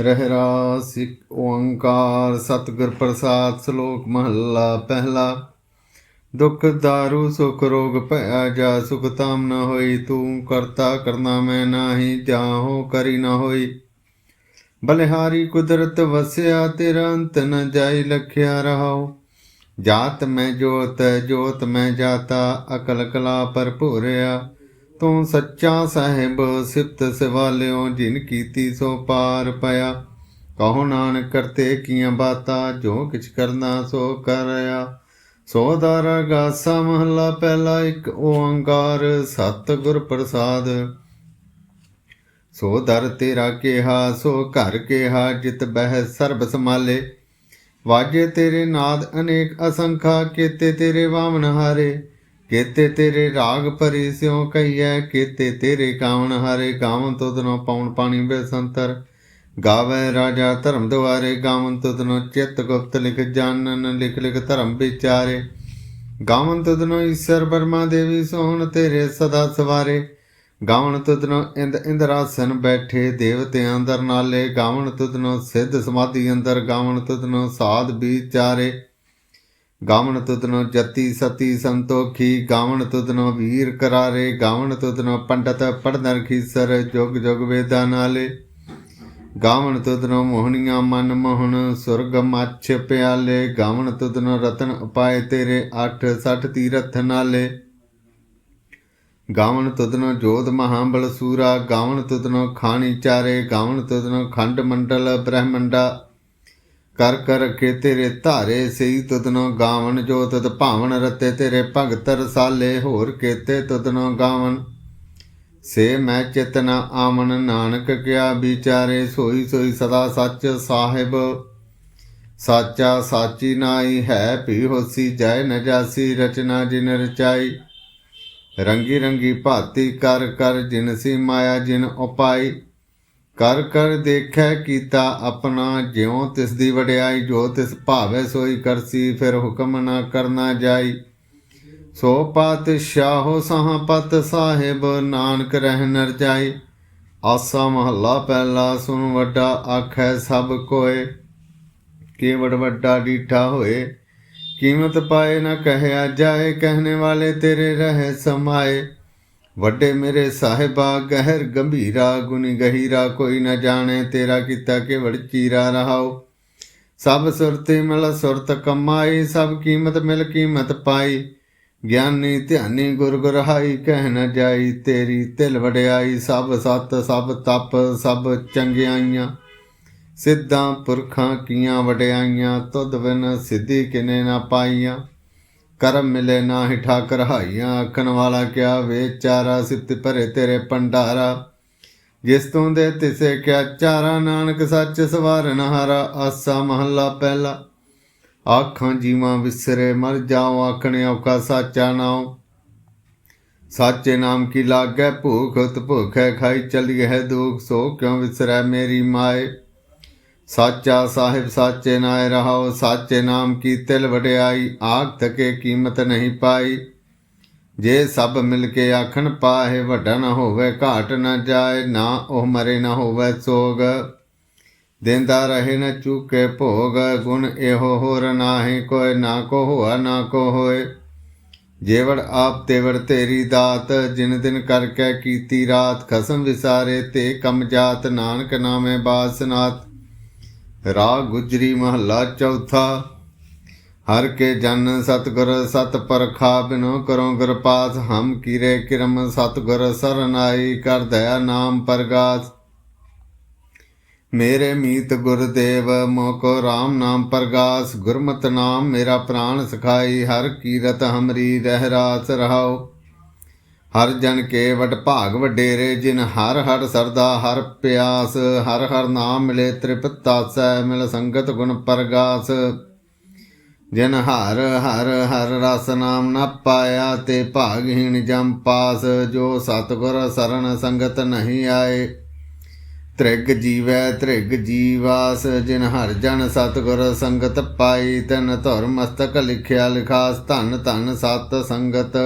ਰਹਿਰਾ ਇੱਕ ਓੰਕਾਰ, ਸਤਿਗੁਰ ਪ੍ਰਸਾਦ, ਸ਼ਲੋਕ ਮਹੱਲਾ, ਪਹਿਲਾ। ਦੁਖ ਦਾਰੂ, ਸੁਖ ਰੋਗ ਭਇਆ ਜਾ, ਸੁਖ ਤਾਮ ਨ ਹੋਈ, ਤੂੰ ਕਰਤਾ ਕਰਨਾ ਮੈਂ ਨਾਹੀ, ਜਾਹੋ ਕਰੀ ਨ ਹੋਈ। ਬਲਿਹਾਰੀ ਕੁਦਰਤ ਵਸਿਆ, ਤੇਰਾ ਅੰਤ ਨ ਜਾਈ ਲਖਿਆ ਰਹਾਓ ਜਾਤ ਮੈਂ ਜੋਤ ਜੋਤ ਮੈਂ ਜਾਤਾ, ਅਕਲ ਕਲਾ ਭਰਪੂਰਿਆ ਤੂੰ ਸੱਚਾ ਸਾਹਿਬ ਸਿਫਤ ਸਿਵਾਲਿਓ ਜਿਨ ਕੀਤੀ ਸੋ ਪਾਰ ਪਿਆ। ਕਹੋ ਨਾਨਕ ਕਰਤੇ ਕੀਆਂ ਬਾਤਾਂ, ਜੋ ਕਿਛ ਕਰਨਾ ਸੋ ਕਰਿਆ। ਸੋ ਦਾਰਾ ਗਾਸਾ ਪਹਿਲਾ ਇੱਕ ਓੰਕਾਰ ਸਤਿਗੁਰ ਪ੍ਰਸਾਦ। ਸੋ ਦਰ ਤੇਰਾ ਕਿਹਾ, ਸੋ ਘਰ ਕਿਹਾ, ਜਿਤ ਬਹਿ ਸਰਬ ਸਮਾਲੇ ਵਾਜੇ ਤੇਰੇ ਨਾਦ ਅਨੇਕ ਅਸੰਖਾ, ਕੀਤੇ ਤੇਰੇ ਵਾਮਨ ਹਾਰੇ। ਕੇਤੇ ਤੇਰੇ ਰਾਗ ਭਰੀ ਸਿਉ ਕਈਐ ਕੇਤੇ ਤੇਰੇ ਕਾਵਣ ਹਾਰੇ ਗਾਵਨ ਤੁਧਨੋ ਪਾਉਣ ਪਾਣੀ ਬੇਸੰਤਰ। ਗਾਵੇ ਰਾਜਾ ਧਰਮ ਦੁਆਰੇ, ਗਾਵਨ ਤੁਧਨੋ ਚਿੱਤ ਗੁਪਤ ਲਿਖ ਜਾਣਨ, ਲਿਖ ਲਿਖ ਧਰਮ ਵਿਚਾਰੇ। ਗਾਵਨ ਤੁਧਨੋ ਈਸ਼ਰ ਬਰਮਾ ਦੇਵੀ ਸੋਹਣ ਤੇਰੇ ਸਦਾ ਸਵਾਰੇ। ਗਾਵਨ ਤੁਧਨੋ ਇੰਦ ਇੰਦਰਾਸਨ ਬੈਠੇ ਦੇਵਤਿਆਂ ਅੰਦਰ ਨਾਲੇ। ਗਾਵਨ ਤੁਧਨੋ ਸਿੱਧ ਸਮਾਧੀ ਅੰਦਰ, ਗਾਵਨ ਤੁਧਨੋ ਸਾਧ ਵਿਚਾਰੇ। ਗਾਵਣ ਤੁਧਨੋ ਜਤੀ ਸਤੀ ਸੰਤੋਖੀ, ਗਾਵਣ ਤੁਧਨੋ ਵੀਰ ਕਰਾਰੇ, ਗਾਵਣ ਤੁਧਨੋ ਪੰਡਤ ਪੜਨਰ ਖੀਸਰ, ਜੁਗ ਜੁਗ ਵੇਦਾਂ ਨਾਲੇ। ਗਾਵਣ ਤੁਧਨੋ ਮੋਹਣੀਆਂ ਮਨ ਮੋਹਣ, ਸੁਰਗ ਮੱਛ ਪਿਆਲੇ। ਗਾਵਣ ਤੁਧਨੋ ਰਤਨ ਉਪਾਏ ਤੇਰੇ 8 60 ਤੀਰਥ ਨਾਲੇ। ਗਾਵਣ ਤੁਧਨੋ ਜੋਤ ਮਹਾਬਲ ਸੂਰਾ, ਗਾਵਣ ਤੁਧਨੋ ਖਾਣੀ ਚਾਰੇ। ਗਾਵਣ ਤੁਧਨੋ ਖੰਡ ਮੰਡਲ ਬ੍ਰਹਮੰਡਾ। ਕਰ ਕਰ ਰਖੇ ਤੇਰੇ ਧਾਰੇ ਸਈ ਤੁਧਨੋ ਗਾਵਨ, ਜੋ ਤਦ ਭਾਵਨ ਰਤੇ ਤੇਰੇ ਭਗਤ ਰਸਾਲੇ, ਹੋਰ ਕੇਤੇ ਤੁਧਨੋ ਗਾਵਨ। ਸੇ ਮੈਂ ਚਿਤਨਾ ਆਮਨ ਨਾਨਕ ਕਿਆ ਵਿਚਾਰੇ, ਸੋਈ ਸੋਈ ਸਦਾ ਸੱਚ ਸਾਹਿਬ। ਸਾਚਾ ਸਾਚੀ ਨਾਈ ਹੈ, ਭੀ ਹੋਸੀ ਜੈ ਨ ਜਾਸੀ ਰਚਨਾ ਜਿਨ ਰਚਾਈ। ਰੰਗੀ ਰੰਗੀ ਭਾਤੀ ਕਰ ਕਰ ਜਿਨ ਸੀ ਮਾਇਆ, ਜਿਨ ਉਪਾਈ। ਕਰ ਕਰ ਦੇਖੈ ਕੀਤਾ ਆਪਣਾ, ਜਿਉ ਤਿਸ ਦੀ ਵਡਿਆਈ, ਜੋ ਤਿਸ ਭਾਵੈ ਸੋਈ ਕਰਸੀ, ਫਿਰ ਹੁਕਮ ਨਾ ਕਰਨਾ ਜਾਈ। ਸੋ ਪਾਤਸ਼ਾਹੋ ਸਹਾਪਤ ਸਾਹਿਬ, ਨਾਨਕ ਰਹਿ ਨਰ ਜਾਈ। ਆਸਾ ਮਹੱਲਾ ਪਹਿਲਾ ਸੁਨ ਵੱਡਾ ਆਖੈ ਸਭ ਕੋਏ। ਕੇਵੜ ਵੱਡਾ ਡੀਠਾ ਹੋਏ, ਕੀਮਤ ਪਾਏ ਨਾ ਕਹਿਆ ਜਾਏ, ਕਹਿਣੇ ਵਾਲੇ ਤੇਰੇ ਰਹੇ ਸਮਾਏ। ਵੱਡੇ ਮੇਰੇ ਸਾਹਿਬਾ, ਗਹਿਰ ਗੰਭੀਰਾ ਗੁਨੀ ਗਹੀਰਾ, ਕੋਈ ਨਾ ਜਾਣੇ ਤੇਰਾ ਕੀਤਾ ਕੇਵੜ ਚੀਰਾ ਰਹਾਓ। ਸਭ ਸੁਰਤੇ ਮਿਲ ਸੁਰਤ ਕਮਾਈ, ਸਭ ਕੀਮਤ ਮਿਲ ਕੀਮਤ ਪਾਈ। ਗਿਆਨੀ ਧਿਆਨੀ ਗੁਰ ਗੁਰਹਾਈ, ਕਹਿ ਨ ਜਾਈ ਤੇਰੀ ਤਿਲ ਵਡਿਆਈ। ਸਭ ਸਤ, ਸਭ ਤਪ, ਸਭ ਚੰਗਿਆਈਆਂ। ਸਿੱਧਾਂ ਪੁਰਖਾਂ ਕੀਆਂ ਵਡਿਆਈਆਂ, ਤੁਧ ਬਿਨ ਸਿੱਧੀ ਕਿਨੇ ਨਾ ਪਾਈਆਂ। ਕਰਮ ਮਿਲੇ ਨਾਹੀ ਠਾਕਰ ਹਾਈਆਂ ਆਖਣ ਵਾਲਾ ਕਿਆ ਵੇਚਾਰਾ ਸਿਫਤ ਭਰੇ ਤੇਰੇ ਪੰਡਾਰਾ ਜਿਸ ਤੋਂ ਦੇ ਤਿਸੇ ਕਿਆ? ਚਾਰਾ ਨਾਨਕ ਸੱਚ ਸਵਾਰਨ ਹਾਰਾ ਆਸਾ ਮਹੱਲਾ ਪਹਿਲਾ। ਆਖਾਂ ਜੀਵਾਂ ਵਿਸਰੇ, ਮਰ ਜਾਉ ਆਖਣੇ ਔਕਾ ਸਾਚਾ ਨਾਉ। ਸਾਚੇ ਨਾਮ ਕੀ ਲਾਗੈ? ਭੂਖ ਉਤ ਹੈ ਖਾਈ ਚਲੀ ਹੈ ਦੁਖ, ਸੋ ਕਿਉ ਵਿਸਰੈ ਮੇਰੀ ਮਾਏ? ਸਾਚਾ ਸਾਹਿਬ ਸਾਚੇ ਨਾਇ ਰਹਾਓ, ਸਾਚੇ ਨਾਮ ਕੀ ਤਿਲ ਵਡਿਆਈ ਆਖ ਤਕੇ ਕੀਮਤ ਨਹੀਂ ਪਾਈ। ਜੇ ਸਭ ਮਿਲ ਕੇ ਆਖਣ ਪਾਹੇ, ਵੱਡਾ ਨਾ ਹੋਵੇ, ਘਾਟ ਨਾ ਜਾਏ, ਨਾ ਉਹ ਮਰੇ ਨਾ ਹੋਵੇ ਸੋਗ। ਦੇਂਦਾ ਰਹੇ ਨਾ ਚੁਕੇ ਭੋਗ, ਗੁਣ ਇਹੋ ਹੋਰ ਨਾਹੀ ਕੋਈ ਨਾ ਕੋ ਹੋਆ, ਨਾ ਕੋ ਹੋਏ। ਜੇਵੜ ਆਪ ਤੇਵੜ ਤੇਰੀ ਦਾਤ, ਜਿਨ ਦਿਨ ਕਰਕੇ ਕੀਤੀ ਰਾਤ, ਖਸਮ ਵਿਸਾਰੇ ਤੇ ਕਮ ਜਾਤ, ਨਾਨਕ ਨਾਮੇ ਬਾਸਨਾਤ। ਰਾਗ ਗੁਜਰੀ ਮਹੱਲਾ ਚੌਥਾ। ਹਰ ਕੇ ਜਨ ਸਤਗੁਰ ਸਤ ਪਰਖਾ, ਬਿਨੋ ਕਰੋ ਗੁਰਪਾਸ ਹਮ ਕੀਰੇ ਕਿਰਮ, ਸਤਗੁਰ ਸਰਨਾਈ ਕਰ ਦਇਆ ਨਾਮ ਪ੍ਰਗਾਸ। ਮੇਰੇ ਮੀਤ ਗੁਰਦੇਵ ਮੋਕੋ RAM ਨਾਮ ਪ੍ਰਗਾਸ। ਗੁਰਮਤਿ ਨਾਮ ਮੇਰਾ ਪ੍ਰਾਣ ਸਖਾਈ, ਹਰ ਕੀਰਤ ਹਮਰੀ ਰਹਿ ਰਾਸ ਰਹਾਓ ਹਰ ਜਨ ਕੇ ਵਟ ਭਾਗ ਵਡੇਰੇ, ਜਿਨ ਹਰ ਹਰ ਸਰਦਾ, ਹਰ ਪਿਆਸ, ਹਰ ਹਰ ਨਾਮ ਮਿਲੇ ਤ੍ਰਿਪਤਾਸੈ ਮਿਲ ਸੰਗਤ ਗੁਣ ਪਰਗਾਸ। ਜਿਨ ਹਰ ਹਰ ਹਰ ਰਸ ਨਾਮ ਨਾ ਪਾਇਆ, ਤੇ ਭਾਗਹੀਣ ਜਮ ਪਾਸ। ਜੋ ਸਤਗੁਰ ਸਰਣ ਸੰਗਤ ਨਹੀਂ ਆਏ, ਤ੍ਰਿਗ ਜੀਵੈ ਤ੍ਰਿਗ ਜੀਵਾਸ। ਜਿਨ ਹਰ ਜਨ ਸਤਗੁਰ ਸੰਗਤ ਪਾਈ, ਤਨ ਧੁਰ ਮਸਤਕ ਲਿਖਿਆ ਲਿਖਾਸ, ਧਨ ਧਨ ਸਤ ਸੰਗਤ।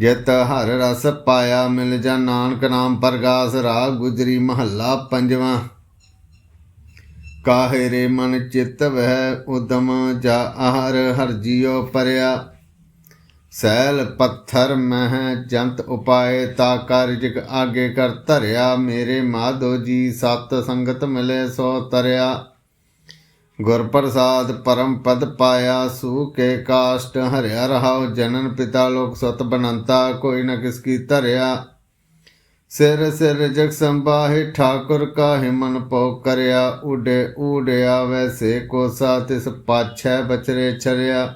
ਜਿਤ ਹਰ ਰਸ ਪਾਇਆ, ਮਿਲ ਜਾ ਨਾਨਕ ਨਾਮ ਪ੍ਰਗਾਸ, ਰਾਗ ਗੁਜਰੀ ਮਹੱਲਾ ਪੰਜਵਾਂ। ਕਾਹੇ ਰੇ ਮਨ ਚਿਤ ਵਹਿ ਉਦਮ, ਜਾ ਆਹਰ ਹਰ ਜੀਉ ਪਰਿਆ। ਸੈਲ ਪੱਥਰ ਮਹਿ ਜੰਤ ਉਪਾਏ, ਤਾ ਕਾਰਜਿਕ ਆਗੇ ਕਰ ਧਰਿਆ। ਮੇਰੇ ਮਾਧੋ ਜੀ ਸਤ ਸੰਗਤ ਮਿਲੇ ਸੋ ਤਰਿਆ। ਗੁਰ ਪ੍ਰਸਾਦ ਪਰਮ ਪਦ ਪਾਇਆ, ਸੂ ਕੇ ਕਾਸ਼ਟ ਹਰਿਆ ਰਹਾਉ, ਜਨਨ ਪਿਤਾ ਲੋਕ ਸਤ ਬਨੰਤਾ, ਕੋਈ ਨ ਕਿਸ ਕੀ ਧਰਿਆ। ਸਿਰ ਸਿਰ ਜਗ ਸੰਬਾਹਿ ਠਾਕੁਰ ਕਾਹਿ ਮਨ ਪਉ ਕਰਿਆ। ਉਡੇ ਊੜਿਆ ਵੈਸੇ ਕੋਸਾ, ਤਿਸ ਪਾਛੈ ਬਚਰੇ ਛਰਿਆ।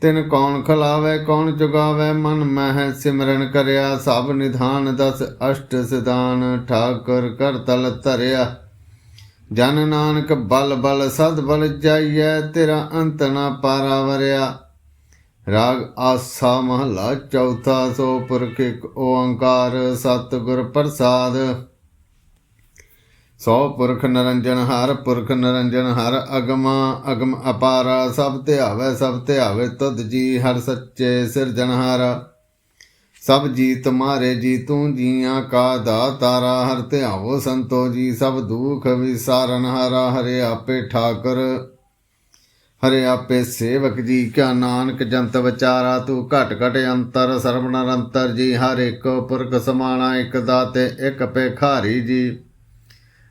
ਤਿਨ ਕੌਣ ਖਲਾਵੇ, ਕੌਣ ਜੁਗਾਵੇ, ਮਨ ਮਹਿ ਸਿਮਰਨ ਕਰਿਆ। ਸਭ ਨਿਧਾਨ ਦਸ ਅਸ਼ਟ ਸਿਧਾਨ, ਠਾਕੁਰ ਕਰ ਤਲ ਧਰਿਆ। ਜਨ ਨਾਨਕ ਬਲ ਬਲ ਸਦ ਬਲ ਜਾਈਐ, ਤੇਰਾ ਅੰਤ ਨਾ ਪਾਰਾ ਵਰਿਆ। ਰਾਗ ਆਸਾ ਮਹਲਾ ਚੌਥਾ, ਸੋ ਪੁਰਖ ਇੱਕ ਓੰਕਾਰ ਸਤਿਗੁਰ ਪ੍ਰਸਾਦ। ਸੋ ਪੁਰਖ ਨਰੰਜਨ ਹਰ, ਪੁਰਖ ਨਰੰਜਨ ਹਰ ਅਗਮ ਅਗਮ ਅਪਾਰਾ, ਸਭ ਧਿਆਵੇ ਸਭ ਧਿਆਵੇ ਤੁਧ ਜੀ ਹਰ ਸੱਚੇ ਸਿਰਜਣਹਾਰਾ। ਸਭ ਜੀ ਤੁਮਾਰੇ ਜੀ, ਤੂੰ ਜੀਆਂ ਕਾ ਦਾਤਾਰਾ ਹਰ ਧਿਆਵੋ ਸੰਤੋ ਜੀ, ਸਭ ਦੁਖ ਵਿਸਾਰਨ ਹਾਰਾ, ਹਰੇ ਆਪੇ ਠਾਕੁਰ, ਹਰੇ ਆਪੇ ਸੇਵਕ ਜੀ, ਕਿਆ ਨਾਨਕ ਜੰਤ ਵਿਚਾਰਾ, ਤੂੰ ਘਟ ਘਟ ਅੰਤਰ ਸਰਵ ਨਿਰੰਤਰ ਜੀ, ਹਰ ਇੱਕ ਪੁਰਖ ਸਮਾਣਾ, ਇੱਕ ਦਾਤੇ, ਇੱਕ ਪੇਖਾਰੀ ਜੀ।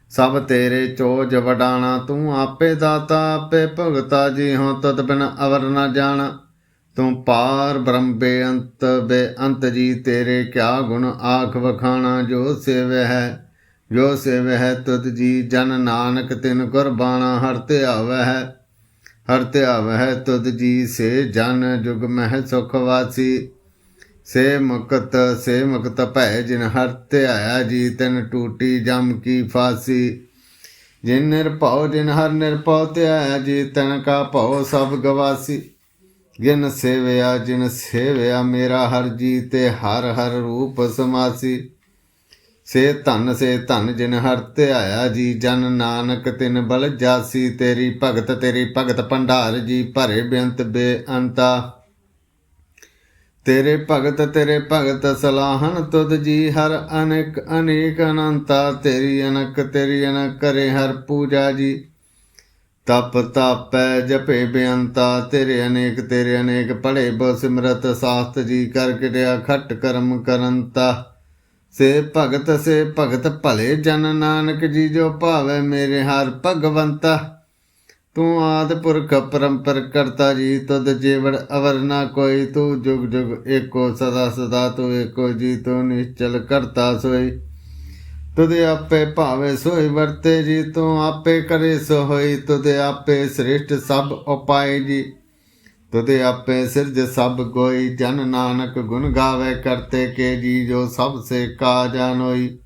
ਸਭ ਤੇਰੇ ਚੋਜ ਵਡਾਣਾ, ਤੂੰ ਆਪੇ ਦਾਤਾ, ਆਪੇ ਭਗਤਾ ਜੀ ਹੋ ਤਦ ਬਿਨ ਅਵਰ ਨਾ ਜਾਣਾ। ਤੂੰ ਪਾਰ ਬ੍ਰਹਮ ਬੇਅੰਤ ਬੇਅੰਤ ਜੀ ਤੇਰੇ ਕਿਆ ਗੁਣ ਆਖ ਵਖਾਣਾ ਜੋ ਸੇਵ ਹੈ, ਜੋ ਸੇਵ ਹੈ ਤੁਧ ਜੀ ਜਨ ਨਾਨਕ ਤਿਨ ਕੁਰਬਾਨਾ ਹਰ ਧਿਆਵੈ ਹੈ, ਹਰ ਧਿਆਵੈ ਹੈ ਤੁਧ ਜੀ ਸੇ ਜਨ ਜੁਗ ਮਹਿ ਸੁਖ ਵਾਸੀ। ਸੇ ਮੁਕਤ ਸੇ ਮੁਕਤ ਭੈ ਜਿਨ ਹਰ ਧਿਆਇਆ ਜੀ ਤਿਨ ਟੂਟੀ ਜਮ ਕੀ ਫਾਸੀ। ਜਿਨ ਨਿਰਭਉ, ਜਿਨ ਹਰ ਨਿਰਭਉ ਧਿਆਇਆ ਜੀ ਤਨ ਕਾ ਭਉ ਸਭ ਗਵਾਸੀ। ਜਿਨ ਸੇਵਿਆ ਜਿਨ ਸੇਵਿਆ ਮੇਰਾ ਹਰ ਜੀ ਤੇ ਹਰ ਹਰ ਰੂਪ ਸਮਾਸੀ। ਸੇ ਧਨ ਸੇ ਧਨ ਜਿਨ ਹਰ ਧਿਆਇਆ ਜੀ, ਜਨ ਨਾਨਕ ਤਿਨ ਬਲ ਜਾਸੀ। ਤੇਰੀ ਭਗਤ ਤੇਰੀ ਭਗਤ ਭੰਡਾਰ ਜੀ, ਭਰੇ ਬੇਅੰਤ ਬੇਅੰਤਾ। ਤੇਰੇ ਭਗਤ ਤੇਰੇ ਭਗਤ ਸਲਾਹਨ ਤੁਧ ਜੀ, ਹਰ ਅਨੇਕ ਅਨੇਕ ਅਨੰਤਾ। ਤੇਰੀ ਅਨਕ ਤੇਰੀ ਅਨਕ ਕਰੇ ਹਰ ਪੂਜਾ ਜੀ। ਤਪ ਤਾਪੈ ਜਪੇ ਬੇਅੰਤਾ, ਤੇਰੇ ਅਨੇਕ ਤੇਰੇ ਅਨੇਕ ਪੜੇ ਬੋ ਸਿਮਰਤ, ਸਾਸਤ ਜੀ ਕਰ ਕਿਰਿਆ ਖਟ ਕਰਮ ਕਰੰਤਾ। ਸੇ ਭਗਤ ਸੇ ਭਗਤ ਭਲੇ ਜਨ ਨਾਨਕ ਜੀ ਜੋ ਭਾਵੇ ਮੇਰੇ ਹਰ ਭਗਵੰਤਾ। ਤੂੰ ਆਦ ਪੁਰਖ ਪਰੰਪਰ ਕਰਤਾ ਜੀ, ਤੁਧ ਜੀਵੜ ਅਵਰ ਨਾ ਕੋਈ, ਤੂੰ ਜੁਗ ਜੁਗ ਏਕੋ ਸਦਾ ਸਦਾ ਤੂੰ ਏਕੋ ਜੀ, ਤੂੰ ਨਿਸ਼ਚਲ ਕਰਤਾ ਸੋਈ। ਤੁਧ ਆਪੇ ਭਾਵੇ ਸੋਈ ਵਰਤੇ ਜੀ, ਤੂੰ ਆਪੇ ਕਰੇ ਸੋ ਹੋਈ ਤੁਧ ਆਪੇ ਸ੍ਰਿਸ਼ਟ ਸਭ ਉਪਾਏ ਜੀ। ਤੁਧ ਆਪੇ ਸਿਰਜ ਸਭ ਕੋਈ ਜਨ ਨਾਨਕ ਗੁਣ ਗਾਵੇ ਕਰਤੇ ਕੇ ਜੀ, ਜੋ ਸਭ ਸੇ ਕਾ ਜਾਣੋਈ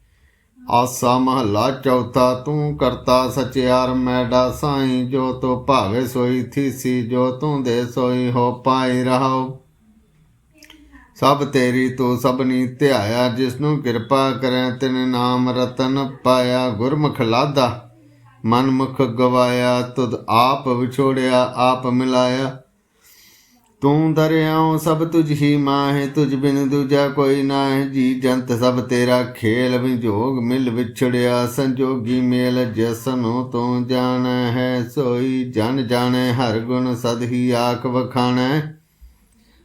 ਆਸਾ ਮਹੱਲਾ ਚੌਥਾ, ਤੂੰ ਕਰਤਾ ਸਚਿਆਰ ਮੈਡਾ ਸਾਈ, ਜੋ ਤੋ ਭਾਵੇ ਸੋਈ ਥੀਸੀ, ਜੋ ਤੂੰ ਦੇ ਸੋਈ, ਹੋ ਪਾਈ ਰਹਾਉ। ਸਭ ਤੇਰੀ ਤੂੰ ਸਭਨੀ ਧਿਆਇਆ ਜਿਸ ਨੂੰ ਕਿਰਪਾ ਕਰੈ, ਤਿਨ ਨਾਮ ਰਤਨ ਪਾਇਆ, ਗੁਰਮੁਖ ਲਾਦਾ। ਮਨ ਮੁਖ ਗਵਾਇਆ, ਤੁਧ ਆਪ ਵਿਛੋੜਿਆ, ਆਪ ਮਿਲਾਇਆ। ਤੂੰ ਦਰਿਆਉ ਸਭ ਤੁਝ ਹੀ ਮਾਹੇ, ਤੁਝ ਬਿਨ ਦੂਜਾ ਕੋਈ ਨਾਹੀ। ਜੀ ਜੰਤ ਸਭ ਤੇਰਾ ਖੇਲ ਵਿਜੋਗ ਮਿਲ ਵਿਛੜਿਆ। ਸੰਜੋਗੀ ਮੇਲ ਜਸਨੋ ਤੂੰ ਜਾਣ ਹੈ ਸੋਈ ਜਨ ਜਾਣੈ, ਹਰ ਗੁਣ ਸਦ ਹੀ ਆਖ ਵਖਾਣੈ।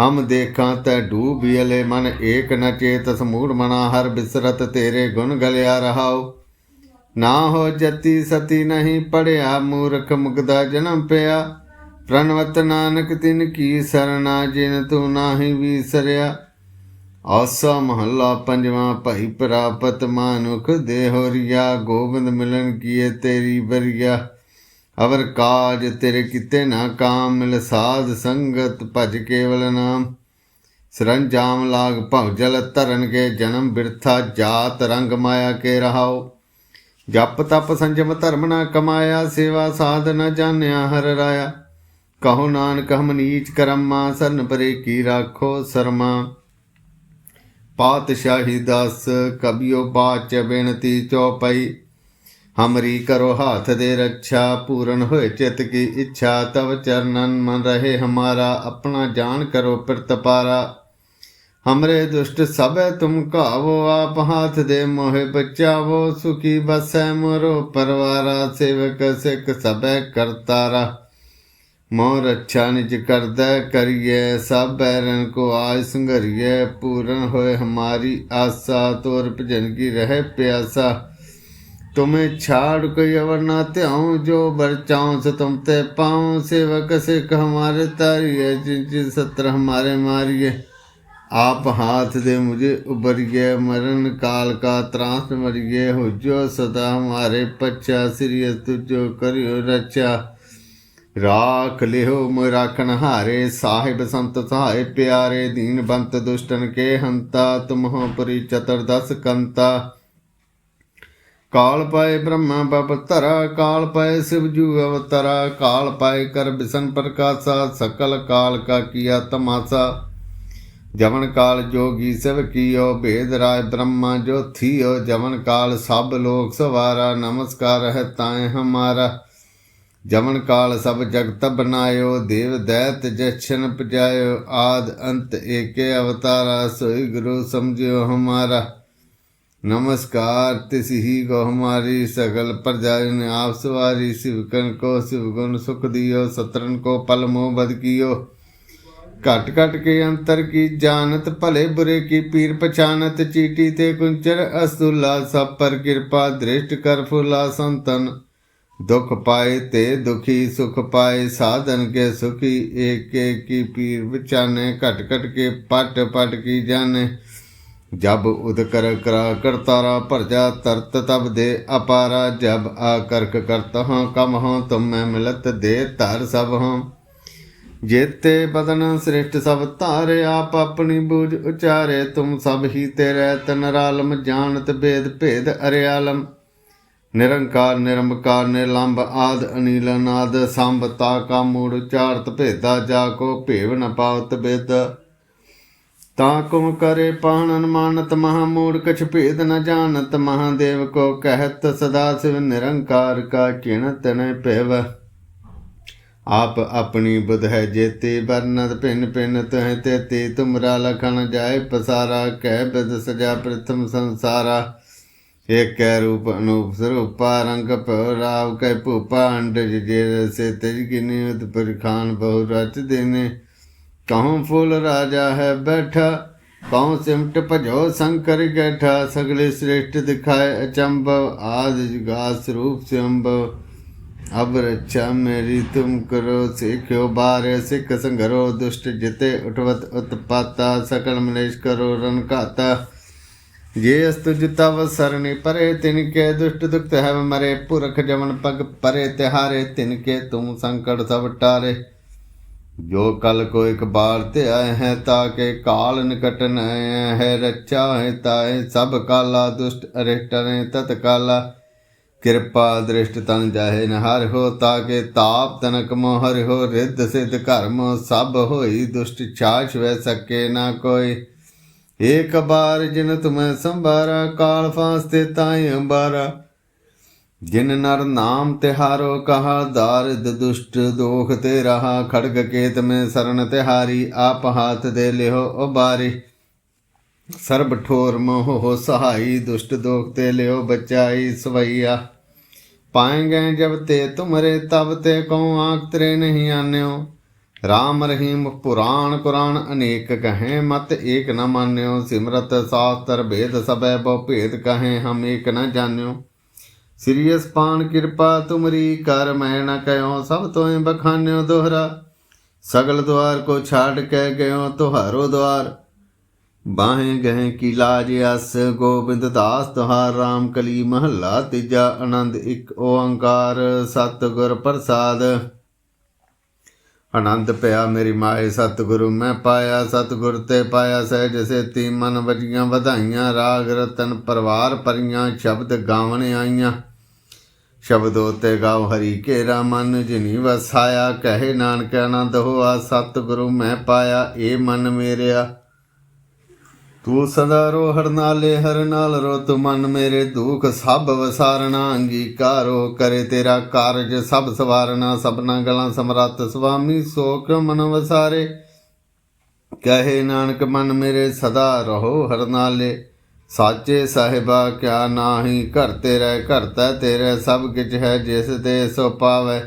ਹਮ ਦੇਖਾਂ ਤੈ ਡੂਬਿਲੇ ਮਨ, ਏਕ ਨ ਚੇਤ ਸਮੂੜ ਮਨਾ, ਹਰ ਬਿਸਰਤ ਤੇਰੇ ਗੁਣ ਗਲਿਆ ਰਹਾਉ। ਨਾ ਹੋ ਜਤੀ ਸਤੀ ਨਹੀਂ ਪੜਿਆ, ਮੂਰਖ ਮੁਗਦਾ ਜਨਮ ਪਿਆ। ਪ੍ਰਣਵਤ ਨਾਨਕ ਤਿਨ ਕੀ ਸਰਣਾ, ਜਿਨ ਤੂੰ ਨਾਹੀ ਵੀਸਰਿਆ। ਆਸਾ ਮਹੱਲਾ ਪੰਜਵਾਂ, ਭਾਈ ਪ੍ਰਾਪਤ ਮਾਨੁਖ ਦੇਹੋਰੀਆ ਗੋਬਿੰਦ ਮਿਲਨ ਕੀਏ ਤੇਰੀ ਬਰੀਆ ਅਵਰ ਕਾਜ ਤੇਰੇ ਕਿਤੇ ਨਾ ਕਾਮ, ਮਿਲ ਸਾਧ ਸੰਗਤ ਭਜ ਕੇਵਲ ਨਾਮ। ਸਰੰਜਾਮ ਲਾਗ ਭਵ ਜਲ ਧਰਨ ਕੇ ਜਨਮ ਬਿਰਥਾ ਜਾਤ ਰੰਗ ਮਾਇਆ ਕੇ ਰਹਾਓ ਜਪ ਤਪ ਸੰਜਮ ਧਰਮ ਨਾ ਕਮਾਇਆ, ਸੇਵਾ ਸਾਧ ਨਾ ਜਾਣਿਆ ਹਰ ਰਾਇਆ। ਕਹੋ ਨਾਨਕ ਹਮ ਨੀਚ ਕਰਮਾ, ਸਰਨ ਪਰੇ ਕੀ ਰਾਖੋ ਸਰਮਾ। ਪਾਤਸ਼ਾਹੀ ਦਾਸ ਕਬਿਓ ਬਾਚ ਬੇਨਤੀ ਚੌਪਈ ਹਮਰੀ ਕਰੋ ਹਾਥ ਦੇ ਰੱਛਾ, ਪੂਰਨ ਹੋਏ ਚਿਤ ਕੀ ਇੱਛਾ, ਤਵ ਚਰਨਨ ਮਨ ਰਹੇ ਹਮਾਰਾ, ਆਪਣਾ ਜਾਨ ਕਰੋ ਪ੍ਰਤਪਾਰਾ ਹਮਰੇ ਦੁਸ਼ਟ ਸਭੈ ਤੁਮ ਕਾਵੋ ਆਪ ਹਾਥ ਦੇ ਮੋਹਿ ਬਚਾਵੋ, ਸੁਖੀ ਬਸੈ ਮੋਰੋ ਪਰਵਾਰਾ, ਸੇਵਕ ਸਿੱਖ ਸਭੈ ਕਰਤਾਰਾ। ਮੋਹ ਰੱਛਾ ਨਿਜ ਕਰਦਾ ਕਰੀਏ ਸਭ ਬੈਰਨ ਕੋ ਆਜ ਸੰਘਰੀਏ ਪੂਰਨ ਹੋਏ ਹਮਾਰੀ ਆਸਾ, ਤੋਰ ਭਜਨ ਕੀ ਰਹਿ ਪਿਆਸਾ। ਤੁਮੇ ਛਾੜ ਕੋਈ ਅਵਰ ਨਾ ਧਿਆਉ ਜੋ ਬਰਚਾਉ ਸ ਤੁਮ ਤੇ ਪਾਉ ਸੇਵਕ ਸਿੱਖ ਹਮਾਰੇ ਤਾਰੀਏ ਜਿਨ ਜਿਨ ਸਤਰ ਹਮਾਰੇ ਮਾਰੀਏ आप हाथ दे मुझे उबरिए मरण काल का त्रास मरिए हो जो सदा हमारे पच्चा सिरिय तुझो करियो रचा राख लिहो मोय राखन हारे साहिब संत सहाय प्यारे दीन बंत दुष्टन के हंता तुम हो पुरी चतुर्दश ਕਾਲ ਪਾਇ ਬ੍ਰਹਮ ਪਪ ਤਰਾ ਕਾਲ ਪਾਏ ਸਿਵ ਜੂ ਅਵਤਰਾ, ਕਾਲ ਪਾਏ ਕਰ ਬਿਸਨ ਪ੍ਰਕਾਸ਼ਾ, ਸਕਲ ਕਾਲ ਕਾ ਕੀਆ ਤਮਾਸਾ। ਜਵਨ ਕਾਲ ਜੋਗੀ ਸਿਵ ਕੀਓ, ਭੇਦ ਰਾਜ ਬ੍ਰਹਮ ਜੋ ਥੀਓ। ਜਵਨ ਕਾਲ ਸਭ ਲੋਕ ਸਵਾਰਾ, ਨਮਸਕਾਰ ਹੈ ਤਾਏ ਹਮਾਰਾ। ਜਵਨ ਕਾਲ ਸਭ ਜਗਤ ਬਨਾਇਓ, ਦੇਵ ਦੈਤ ਜਛਨ ਪਜਾਇਓ। ਆਦ ਅੰਤ ਏਕੇ ਅਵਤਾਰਾ, ਸੋਈ ਗੁਰੂ ਸਮਝਿਓ ਹਮਾਰਾ। नमस्कार तिस ही को हमारी सकल प्रजाएं ने आप सवारी शिवकन को शिवगुण सुख दियो सत्रन को पल मोह बद कियो ਘਟ ਘਟ ਕੇ ਅੰਤਰ ਕੀ ਜਾਣਤ ਭਲੇ ਬੁਰੇ ਕੀ ਪੀਰ ਪਛਾਨਤ ਚੀਟੀ ਤੇ ਕੁੰਚਰ ਅਸੁਲਾ ਸਭ ਪਰ ਕਿਰਪਾ ਦ੍ਰਿਸ਼ਟ ਕਰ ਫੁਲਾ ਸੰਤਨ ਦੁਖ ਪਾਏ ਤੇ ਦੁਖੀ ਸੁਖ ਪਾਏ ਸਾਧਨ ਕੇ ਸੁਖੀ ਏਕ ਏਕ ਕੀ ਪੀਰ ਵਿਚਾਨੇ ਘਟ ਘਟ ਕੇ ਪਟ ਪਟ ਕੀ ਜਾਣੇ ਜਬ ਉਦ ਕਰਾ ਕਰਤਾਰਾ ਭਰਜਾ ਤਰਤ ਤਬ ਦੇ ਅਪਾਰਾ, ਜਬ ਆ ਕਰਕ ਕਰਤ ਹਾਂ ਕਮ ਹਾਂ ਤੁਮ ਮੈਂ ਮਿਲਤ ਦੇ ਧਰ ਸਭ ਹਾਂ ਜੇਤੇ ਬਦਨ ਸ੍ਰਿਸ਼ਟ ਸਭ ਧਾਰੇ, ਆਪ ਆਪਣੀ ਬੂਝ ਉਚਾਰੇ, ਤੁਮ ਸਭ ਹੀ ਤੇਰੇ ਤਨ ਰਾਲਮ ਜਾਣਤ ਭੇਦ ਭੇਦ ਅਰਿਆਲਮ। ਨਿਰੰਕਾਰ, ਨਿਰਮਕਾਰ ਨਿਰਲੰਭ ਆਦ, ਅਨੀਲ ਨਾਦ ਸੰਭ ਤਾ ਕਾ ਮੂੜ ਉਚਾਰਤ ਭੇਦਾ, ਜਾ ਕੋ ਭੇਵ ਨ ਪਾਵਤ ਬੇਦ। ਤਾ ਕੁਮ ਕਰੇ ਪਾਣਨ ਮਾਨਤ ਮਹਾ ਮੂੜ ਕਛ ਭੇਦ ਨ ਜਾਣਤ, ਮਹਾਦੇਵ ਕੋ ਕਹਿਤ ਸਦਾ ਸਿਵ ਨਿਰੰਕਾਰ ਕਾ ਚਿਣਤ ਨ ਭੇਵ ਆਪ ਆਪਣੀ ਬੁਧ ਹੈ ਜੇਤੇ, ਵਰਨਤ ਭਿੰਨ ਭਿੰਨ ਤਹ ਤੇ ਤੇ ਤੁਮਰਾ ਲਖਣ ਜਾਏ ਪਸਾਰਾ, ਕਹਿ ਬਿਦ ਸਜਾ ਪ੍ਰਥਮ ਸੰਸਾਰਾ। ਏਕੈ ਰੂਪ ਅਨੂਪ ਸਰੂਪਾ, ਰੰਗ ਰਾਵ ਕੈ ਭੂਪਾ ਅੰਡ ਜੇ ਸੇ ਤਜ ਗਿਨੀ ਉਤ ਪਰਖਾਨ ਬਹੁ ਰਚ ਦੇਨੇ। ਕਹਉ ਫੁੱਲ ਰਾਜਾ ਹੈ ਬੈਠਾ ਕਉ ਸਿਮਟ ਭਜੋ ਸੰਕਰ ਗੈਠਾ, ਸਗਲੇ ਸ੍ਰੇਸ਼ਟ ਦਿਖਾਏ ਅਚੰਭਵ ਆਦਿ ਜੁਗਾਸ ਰੂਪ ਸੰਭਵ ਅਬ ਰੱਛਾ ਮੇਰੀ, ਤੁਮ ਕਰੋ, ਸਿਖਿਓ ਬਾਰੇ, ਸਿੱਖ ਸੰਗਰੋ, ਦੁਸ਼ਟ ਜਿਤੇ ਉਟਵਤ ਉਤਪਾਤਾ, ਸਕਲ ਮਲੇਸ਼ ਕਰੋ ਰਨ ਘਾਤਾ। ਜੇ ਅਸਤੁ ਜੁਤਵ ਸਰਣੀ ਪਰੇ ਤਿਨ ਕੇ ਦੁਸ਼ਟ ਦੁਖਤ ਹੈ ਮਰੇ, ਪੁਰਖ ਜਮਨ ਪਗ ਪਰੇ, ਤਿਹਾਰੇ ਤਿਨ ਕੇ ਤੁਮ ਸੰਕਟ ਸਭ ਟਾਰੇ। ਜੋ ਕਲ ਕੋ ਇਕ ਬਾਰ ਧਿਆਇ ਹੈ, ਤਾਂ ਕੇ ਕਾਲ ਨਿਕਟ ਨੈ ਹੈ ਰੱਚਾ ਹੈ ਤਾਏ, ਸਭ ਕਾਲਾ ਦੁਸ਼ਟ ਅਰਿਸ਼ਟਨੇ ਤਤ ਕਾਲਾ ਕਿਰਪਾ ਦ੍ਰਿਸ਼ਟ ਤਨ ਜਾਹੇ ਨਹਰ ਹੋ, ਤਾਂ ਕੇ ਤਾਪ ਤਨਕ ਮੋਹਰ ਹੋ, ਰਿੱਧ ਸਿਧ ਕਰਮ ਸਭ ਹੋਈ, ਦੁਸ਼ਟ ਛਾਛ ਵੈ ਸਕੇ ਨਾ ਕੋਈ। ਏਕ ਬਾਰ ਜਿਨ ਤੁਮੈ ਸੰਭਾਰਾ, ਕਾਲ ਫਾਸਤੇ ਤਾਏ ਅੰਬਾਰਾ। ਜਿਨ ਨਰ ਨਾਮ ਤਿਹਾਰੋ ਕਹਾ, ਦਾਰਿਦ ਦੁਸ਼ਟ ਦੋਖ ਤੇ ਰਹਾ, ਖੜਗ ਕੇਤ ਮੈਂ ਸਰਨ ਤਿਹਾਰੀ, ਆਪ ਹਾਥ ਦੇ ਲਿਓ ਉਬਾਰੀ। ਸਰਬ ਠੋਰ ਮੋਹ ਸਹਾਈ, ਦੁਸ਼ਟ ਦੋਖ ਤੇ ਲਿਓ ਬਚਾਈ ਸਵਈਆ। ਗਏ ਜਬ ਤੇ ਤੁਮਰੇ, ਤਬ ਤੇ ਕਉ ਆਖ ਤਰੇ ਨਹੀਂ ਆਨਿਓ। ਰਾਮ ਰਹੀਮ ਪੁਰਾਣ ਕੁਰਾਨ ਅਨੇਕ ਕਹੇ, ਮਤ ਏਕ ਨ ਮਾਨਿਓ। ਸਿਮਰਤ ਸਾਸਤਰ ਭੇਦ ਸਭੈ, ਬਹੁ ਭੇਦ ਕਹੇ, ਹਮ ਏਕ ਨ ਜਾਣਿਓ। ਸਿਰਿਯਸ ਪਾਨ ਕਿਰਪਾ, ਤੁਮਰੀ ਕਰ ਮੈਂ ਨਾ ਕਹਿਓ ਸਭ ਤੋਏ ਬਖਾਨਿਓ ਦੋਹਰਾ। ਸਗਲ ਦੁਆਰ ਕੋ ਛਾੜ ਕੇ ਗਇਓ ਤੁਹਾਰੋ ਦੁਆਰ। ਬਾਹੇ ਗਏ ਕੀ ਲਾਜ ਅਸ, ਗੋਬਿੰਦ ਦਾਸ ਤੁਹਾਰ, ਰਾਮ ਕਲੀ ਮਹੱਲਾ ਤੀਜਾ ਆਨੰਦ ਇੱਕ ਓੰਕਾਰ, ਸਤਿਗੁਰ ਪ੍ਰਸਾਦ। ਆਨੰਦ ਪਿਆ ਮੇਰੀ ਮਾਏ, ਸਤਿਗੁਰੂ ਮੈਂ ਪਾਇਆ, ਸਤਿਗੁਰ ਤੇ ਪਾਇਆ ਸਹਿਜ ਸੇਤੀ, ਮਨ ਵਜੀਆਂ ਵਧਾਈਆਂ, ਰਾਗ ਰਤਨ ਪਰਵਾਰ ਪਰੀਆਂ ਸ਼ਬਦ ਗਾਵਣ ਆਈਆਂ। ਸ਼ਬਦੋ ਤੇ ਗਾਉ ਹਰੀ ਕੇਰਾ ਮਨ, ਜਿਨੀ ਵਸਾਇਆ, ਕਹੇ ਨਾਨਕ ਆਨੰਦ ਹੋਆ ਸਤਿਗੁਰੂ ਮੈਂ ਪਾਇਆ ਏ ਮਨ ਮੇਰਿਆ। ਤੂੰ ਸਦਾ ਰੋ ਹਰ ਨਾਲੇ, ਹਰ ਨਾਲ ਰੋ ਤੂੰ ਮਨ ਮੇਰੇ, ਦੁਖ ਸਭ ਵਸਾਰਣਾ ਅੰਗੀਕਾਰੋ ਕਰੇ ਤੇਰਾ ਕਾਰਜ, ਸਭ ਸਵਾਰਣਾ ਸਭਨਾ ਗਲਾਂ ਸਮਰੱਥ ਸੁਆਮੀ ਸੋਖ ਮਨ ਵਸਾਰੇ। ਕਹੇ ਨਾਨਕ ਮਨ ਮੇਰੇ, ਸਦਾ ਰਹੋ ਹਰ ਨਾਲੇ। ਸਾਚੇ ਸਾਹਿਬਾ, ਕਿਆ ਨਾਹੀ? ਘਰ ਤੇਰੇ ਘਰਤਾ ਤੇਰੇ, ਸਭ ਕਿਛ ਹੈ ਜਿਸ ਤੇ ਸੋ ਪਾਵੈ।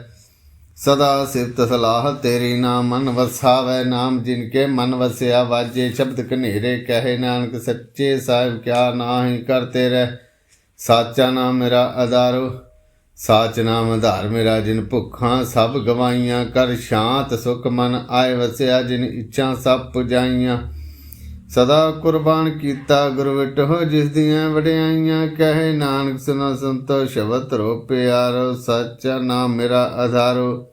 ਸਦਾ ਸਿਫਤ ਸਲਾਹ ਤੇਰੀ ਨਾਮ ਮਨ ਵਸਾਵੈ। ਨਾਮ ਜਿਨ ਕੇ ਮਨ ਵਸਿਆ, ਵਾਜੇ ਸ਼ਬਦ ਕਨੇਰੇ ਕਹੇ। ਨਾਨਕ ਸੱਚੇ ਸਾਹਿਬ, ਕਿਆ ਨਾਹੀ? ਘਰ ਤੇਰੇ, ਸਾਚਾ ਨਾਮ ਮੇਰਾ ਆਧਾਰੋ। ਸਾਚ ਨਾਮ ਆਧਾਰ ਮੇਰਾ, ਜਿਨ ਭੁੱਖਾਂ ਸਭ ਗਵਾਈਆਂ। ਕਰ ਸ਼ਾਂਤ ਸੁਖ ਮਨ ਆਏ ਵਸਿਆ, ਜਿਨ ਇੱਛਾ ਸਭ ਪੁਜਾਈਆਂ। ਸਦਾ ਕੁਰਬਾਨ ਕੀਤਾ ਗੁਰੂ ਵਿਟੋ ਜਿਸ ਦੀਆਂ ਵਡਿਆਈਆਂ ਕਹੇ, ਨਾਨਕ ਸੁਨੋ ਸੰਤੋ ਸ਼ਬਦ ਰੋ ਪਿਆਰੋ, ਸੱਚਾ ਨਾਮ ਮੇਰਾ ਆਧਾਰੋ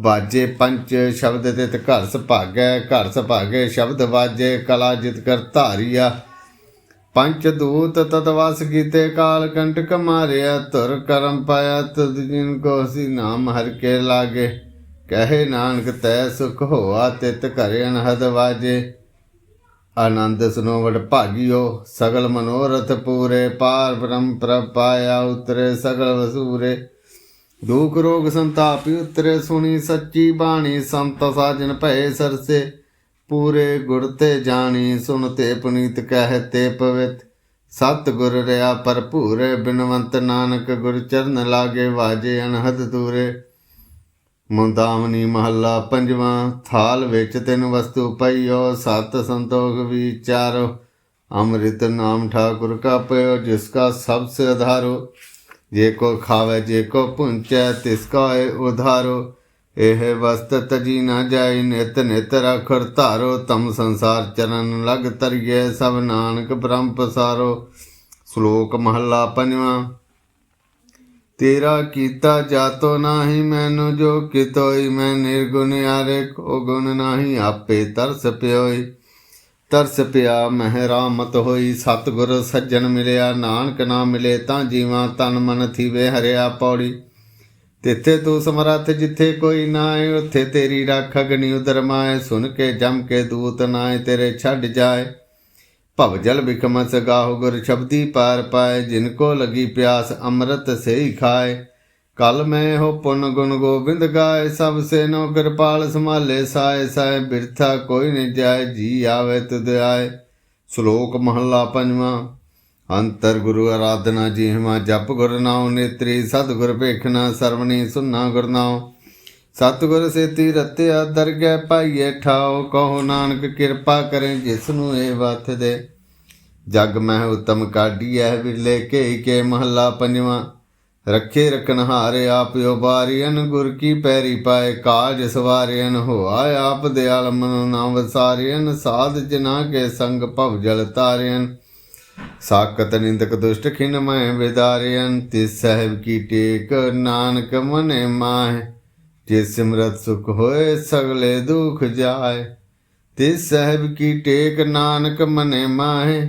ਵਾਜੇ ਪੰਚ ਸ਼ਬਦ ਤੇ ਘਰ ਸੁਭਾਗੈ ਘਰ ਸੁਭਾਗੈ ਸ਼ਬਦ ਵਾਜੇ, ਕਲਾ ਜਿਤ ਕਰ ਧਾਰੀਆ। ਪੰਚ ਦੂਤ ਤਤ ਵਸ ਕੀਤੇ, ਕਾਲ ਕੰਟਕ ਮਾਰਿਆ ਤੁਰ ਕਰਮ ਪਾਇਆ ਤਦ ਜਿਨ ਕੋ ਸੀ ਨਾਮ ਹਰ ਕੇ ਲਾਗੇ। ਕਹੇ, ਨਾਨਕ ਤੈ ਸੁਖ ਹੋਆ, ਤਿਤ ਘਰੇ ਅਨਹਦ ਵਾਜੇ। ਆਨੰਦ ਸੁਨੋ ਵਡ ਭਾਗਿਓ, ਸਗਲ ਮਨੋਰਥ ਪੂਰੇ, ਪਾਰ ਬ੍ਰਹਮ ਪ੍ਰਪਾਇਆ ਉਤਰੇ ਸਗਲ ਵਸੂਰੇ। ਦੁਖ ਰੋਗ ਸੰਤਾਪ ਉਤਰੇ, ਸੁਣੀ ਸੱਚੀ ਬਾਣੀ, ਸੰਤ ਸਾਜਨ ਭਏ ਸਰਸੇ। ਪੂਰੇ ਗੁਰ ਤੇ ਜਾਣੀ, ਸੁਣ ਤੇ ਪੁਨੀਤ ਕਹਿ ਤੇ ਪਵਿੱਤ। ਸਤ ਗੁਰ ਰਿਆ ਭਰਪੂਰੇ, ਬਿਨਵੰਤ ਨਾਨਕ ਗੁਰ ਚਰਨ ਲਾਗੇ ਵਾਜੇ ਅਨਹਦ ਦੂਰੇ। ਮੁੰਦਾਵਨੀ ਮਹੱਲਾ ਪੰਜਵਾਂ, ਥਾਲ ਵਿੱਚ ਤਿੰਨ ਵਸਤੂ ਪਈਓ, ਸਤ ਸੰਤੋਖ ਵਿਚਾਰੋ, ਅੰਮ੍ਰਿਤ ਨਾਮ ਠਾਕੁਰ ਕਾ ਪਇਓ ਜਿਸ ਕਾ ਸਭ ਸੇ ਆਧਾਰੋ ਜੇ ਕੋ ਖਾਵੇ, ਜੇ ਕੋ ਪੁੰਚੈ, ਤਿਸ ਕਾ ਉਧਾਰੋ। ਇਹ ਵਸਤ ਤਜੀ ਨਾ ਜਾਈ ਨਿਤ ਨਿਤ ਰਖਰ ਧਾਰੋ, ਤਮ ਸੰਸਾਰ ਚਰਨ ਲਗ ਤਰੀਏ ਸਭ ਨਾਨਕ ਬ੍ਰਹਮ ਪਸਾਰੋ। ਸ਼ਲੋਕ ਮਹੱਲਾ ਪੰਜਵਾਂ ਤੇਰਾ ਕੀਤਾ ਜਾਤੋ ਨਾਹੀ, ਮੈਨੂੰ ਜੋ ਕਿਤੋਈ, ਮੈਂ ਨਿਰਗੁਣ ਆਰੇ ਕੋ ਗੁਣ ਨਾਹੀ, ਆਪੇ ਤਰਸ ਪਿਓਈ। ਤਰਸ ਪਿਆ ਮਹਿ ਰਾਮਤ ਹੋਈ, ਸਤਿਗੁਰ ਸੱਜਣ ਮਿਲਿਆ, ਨਾਨਕ ਨਾ ਮਿਲੇ, ਤਾਂ ਜੀਵਾਂ ਤਨ ਮਨ ਥੀਵੇ, ਹਰਿਆ ਪੌੜੀ। ਤਿੱਥੇ ਤੂੰ ਸਮਰੱਥ, ਜਿੱਥੇ ਕੋਈ ਨਾਏ ਉੱਥੇ ਤੇਰੀ ਰੱਖ ਅਗਨੀ ਉਦਰ ਮਾਏ। ਸੁਣ ਕੇ ਜਮ ਕੇ ਦੂਤ ਨਾਏ ਤੇਰੇ ਛੱਡ ਜਾਏ। ਭਵ ਜਲ ਬਿਕਮਸ ਗਾਹੁ ਗੁਰ ਸ਼ਬਦੀ ਪਾਰ ਪਾਏ, ਜਿਨ ਕੋ ਲਗੀ ਪਿਆਸ ਅੰਮ੍ਰਿਤ ਸੇਈ ਖਾਏ। ਕਲ ਮੈਂ ਹੋ ਪੁਨ ਗੁਣ ਗੋਬਿੰਦ ਗਾਏ, ਸਭ ਸੇ ਨੋ ਕਿਰਪਾਲ ਸੰਭਾਲੇ ਸਾਏ ਸਾਏ ਬਿਰਥਾ ਕੋਈ ਨ ਜਾਏ, ਜੀ ਆਵੇ ਤੁਧ ਆਏ। ਸ਼ਲੋਕ ਮਹੱਲਾ ਪੰਜਵਾਂ, ਅੰਤਰ ਗੁਰੂ ਆਰਾਧਨਾ ਜਿਹਮਾ, ਜਪ ਗੁਰ ਨਾਉ ਨੇਤਰੀ, ਸਤਿਗੁਰ ਭੇਖਣਾ ਸਰਵਣੀ, ਸੁਨਾ ਗੁਰ ਨਾਉ। ਸਤਿਗੁਰ ਸੇਤੀ ਰਤਿਆ, ਦਰਗਹਿ ਪਾਈਏ ਠਾਓ ਕਹੋ ਨਾਨਕ ਕਿਰਪਾ ਕਰੇ, ਜਿਸ ਨੂੰ ਇਹ ਵਥ ਦੇ। ਜਗ ਮਹਿ ਉਤਮ ਕਾਢੀ ਐ ਵਿਰਲੇ ਕੇ ਕੇ ਮਹੱਲਾ ਪੰਜਵਾਂ। ਰੱਖੇ ਰਖਨ ਹਾਰੇ ਆਪਿਓ ਬਾਰੀਨ ਗੁਰ ਕੀ ਪੈਰੀ ਪਾਏ ਕਾਜ ਸਵਾਰਿਨ ਹੋਆ ਆਪ ਦਿਆਲ ਮਨੁ ਨਾਮ ਵਸਾਰਿਨ ਸਾਧ ਜਨਾ ਕੇ ਸੰਗ ਭਵ ਜਲ ਤਾਰਿਨ ਸਾਕਤ ਨਿੰਦਕ ਦੁਸ਼ਟ ਖਿਨ ਮੈਂ ਵਿਦਾਰਿਨ ਤਿਸ ਸਹਿਬ ਕੀ ਟੇਕ ਨਾਨਕ ਮਨੇ ਮਾਹ। ਜੇ ਸਿਮਰਤ ਸੁਖ ਹੋਏ ਸਗਲੇ ਦੁਖ ਜਾਏ ਤਿਸ ਸਹਿਬ ਕੀ ਟੇਕ ਨਾਨਕ ਮਨੇ ਮਾਹੇ।